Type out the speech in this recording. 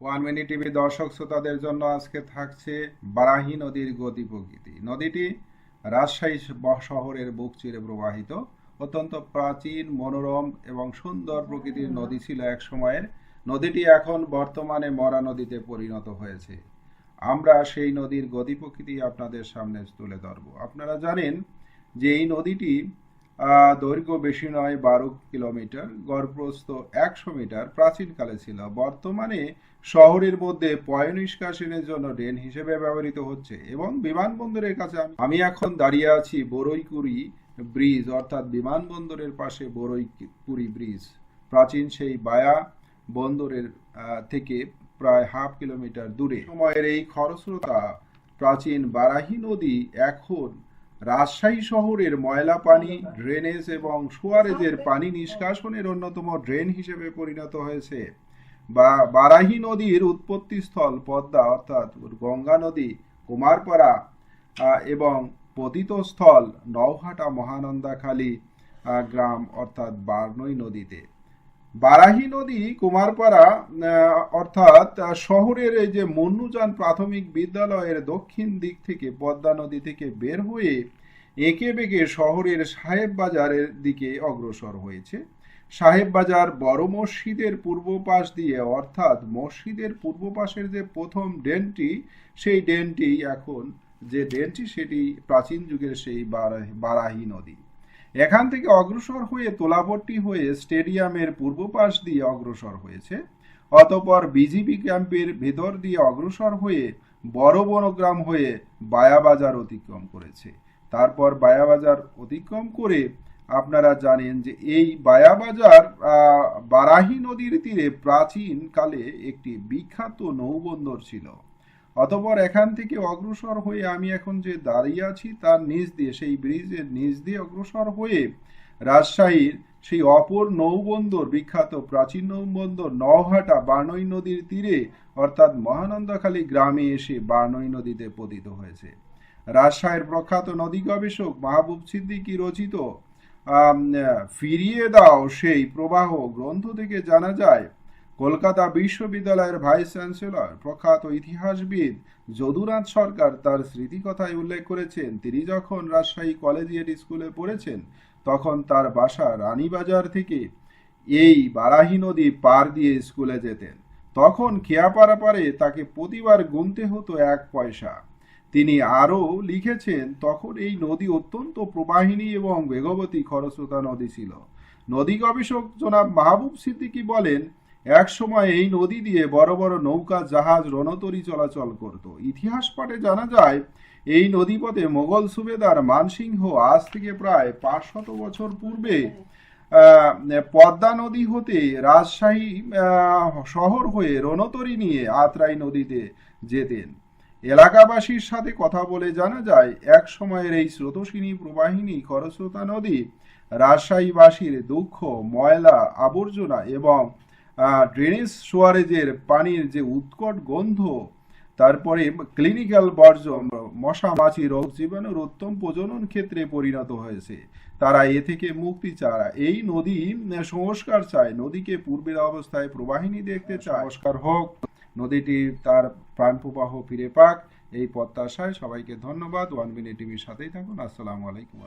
One minute TV দর্শক শ্রোতাদের জন্য আজকে থাকছে বারাহি নদীর গতি প্রকৃতি। নদীটি রাজশাহী শহরের বুক চিরে প্রবাহিত। অত্যন্ত প্রাচীন, মনোরম এবং সুন্দর প্রকৃতির নদী ছিল এক সময়ের। নদীটি এখন বর্তমানে মরা নদীতে পরিণত হয়েছে। আমরা সেই নদীর গতি প্রকৃতি আপনাদের সামনে তুলে ধরব। আপনারা জানেন যে এই নদীটি দৈর্ঘ্য বেশি নয় বারো কিলোমিটার গড়প্রস্থ একশো মিটার, প্রাচীনকালে ছিল। বর্তমানে শহরের মধ্যে পয় নিষ্কাশনের জন্য ড্রেন হিসেবে ব্যবহৃত হচ্ছে এবং বিমানবন্দরের কাছে আমি- এখন দাঁড়িয়ে আছি বরৈকুড়ি ব্রিজ, অর্থাৎ বিমানবন্দরের পাশে বরৈকুড়ি ব্রিজ। প্রাচীন সেই বায়া বন্দরের থেকে প্রায় হাফ কিলোমিটার দূরে। সময়ের এই খরস্রোতা প্রাচীন বারাহি নদী এখন রাজশাহী শহরের ময়লা পানি ড্রেনেজ এবং সুয়ারেজের পানি নিষ্কাশনের অন্যতম ড্রেন হিসেবে পরিণত হয়েছে। বা বারাহি নদীর উৎপত্তিস্থল পদ্মা, অর্থাৎ গঙ্গা নদী, কুমারপাড়া এবং পতিতস্থল নওহাটা মহানন্দাখালী গ্রাম, অর্থাৎ বার্নই নদীতে। বারাহি নদী, কুমারপাড়া অর্থাৎ শহরের এই যে মন্নুজান প্রাথমিক বিদ্যালয়ের দক্ষিণ দিক থেকে পদ্মা নদী থেকে বের হয়ে এঁকে বেঁকে শহরের সাহেব বাজারের দিকে অগ্রসর হয়েছে। সাহেব বাজার বড় মসজিদের পূর্ব পাশ দিয়ে, অর্থাৎ মসজিদের পূর্ব পাশের যে প্রথম ড্রেনটি সেই ড্রেনটি এখন, যে ড্রেনটি সেটি প্রাচীন যুগের সেই বারা- বারাহি নদী। এখান থেকে অগ্রসর হয়ে তোলাপট্টি হয়ে স্টেডিয়ামের পূর্ব পাশ দিয়ে অগ্রসর হয়েছে। অতপর বিজিবি ক্যাম্পের ভেতর দিয়ে অগ্রসর হয়ে বড় বড় গ্রাম হয়ে বায়াবাজার অতিক্রম করেছে। তারপর বায়াবাজার অতিক্রম করে আপনারা জানেন যে এই বায়াবাজার বারাহি নদীর তীরে প্রাচীন কালে একটি বিখ্যাত নৌবন্দর ছিল। অতপর এখান থেকে অগ্রসর হয়ে আমি এখন যে দাঁড়িয়ে আছি তার নিচ দিয়ে, সেই ব্রিজের নিচ দিয়ে অগ্রসর হয়ে রাজশাহীর সেই অপর নৌবন্দর, বিখ্যাত প্রাচীন নৌবন্দর নওহাটা বার্নই নদীর তীরে, অর্থাৎ মহানন্দাখালী গ্রামে এসে বার্নই নদীতে পতিত হয়েছে। রাজশাহীর প্রখ্যাত নদী গবেষক মাহবুব সিদ্দিকী রচিত ফিরিয়ে দাও সেই প্রবাহ গ্রন্থ থেকে জানা যায় কলকাতা বিশ্ববিদ্যালয়ের ভাইস চ্যান্সেলর, প্রখ্যাত ইতিহাসবিদ যদুনাথ সরকার তার স্মৃতিকথায় উল্লেখ করেছেন, তিনি যখন রাজশাহী কলেজিয়েট স্কুলে পড়েছেন, তখন তার বাসা রানীবাজার থেকে এই বারাহি নদী পার দিয়ে স্কুলে যেতেন। তখন খেয়াপাড়া পারে তাকে প্রতিবার গুনতে হতো এক পয়সা। তিনি আরও লিখেছেন, তখন এই নদী অত্যন্ত প্রবাহিনী এবং বেগবতী খরস্রোতা নদী ছিল। নদী গবেষক জনাব মাহবুব সিদ্দিকী বলেন এক সময় এই নদী দিয়ে বড় বড় নৌকা, জাহাজ, রণতরী চলাচল করত। ইতিহাস পাঠে জানা যায়, এই নদীপথে মোগল সুবেদার মানসিংহ আজ থেকে প্রায় পাঁচশত বছর পূর্বে পদ্মা নদী হতে রাজশাহী শহর হয়ে রণতরী নিয়ে আত্রাই নদীতে যেতেন। এলাকাবাসীর সাথে কথা বলে জানা যায়, এক সময়ের এই স্রোতস্বিনী প্রবাহিনী খরস্রোতা নদী রাজশাহীবাসীর দুঃখ, ময়লা, আবর্জনা এবং ড্রেনেজ সোয়ারেজের পানির যে উৎকট গন্ধ, তারপরে ক্লিনিক্যাল বর্জন মশা মাছি রোগ জীবাণুর উত্তম প্রজনন ক্ষেত্রে পরিণত হয়েছে। তারা এ থেকে মুক্তি চায়। এই নদী সংস্কার চায়। নদীকে পূর্বের অবস্থায় প্রবাহিনী দেখতে চায়। সংস্কার হোক, নদীটি তার প্রাণ প্রবাহ ফিরে পাক, এই প্রত্যাশায় সবাইকে ধন্যবাদ। ওয়ান মিনিট টিভির সাথেই থাকুন। আসসালামু আলাইকুম।